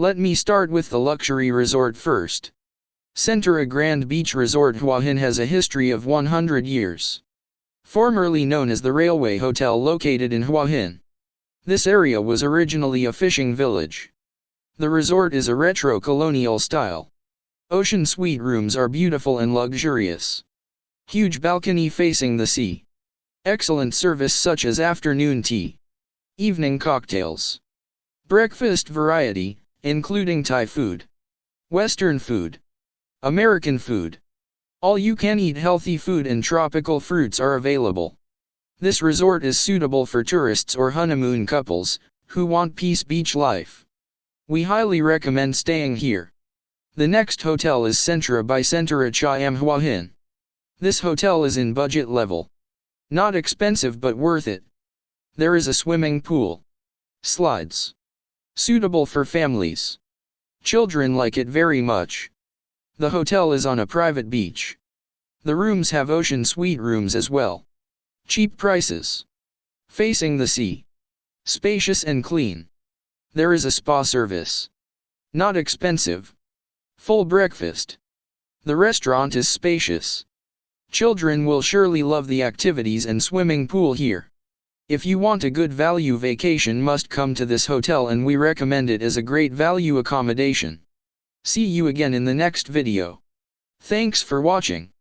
Let me start with the luxury resort first. Centura Grand Beach Resort Hua Hin has a history of 100 years. Formerly known as the Railway Hotel located in Hua Hin. This area was originally a fishing village. The resort is a retro colonial style. Ocean suite rooms are beautiful and luxurious. Huge balcony facing the sea. Excellent service such as afternoon tea. Evening cocktails. Breakfast variety, including Thai food. Western food. American food. All you can eat healthy food and tropical fruits are available. This resort is suitable for tourists or honeymoon couples, who want peace beach life. We highly recommend staying here. The next hotel is Centra by Centura Chayam Hua Hin. This hotel is in budget level. Not expensive but worth it. There is a swimming pool. Slides. Suitable for families. Children like it very much. The hotel is on a private beach. The rooms have ocean suite rooms as well. Cheap prices. Facing the sea. Spacious and clean. There is a spa service. Not expensive. Full breakfast. The restaurant is spacious. Children will surely love the activities and swimming pool here. If you want a good value vacation must come to this hotel and we recommend it as a great value accommodation. See you again in the next video. Thanks for watching.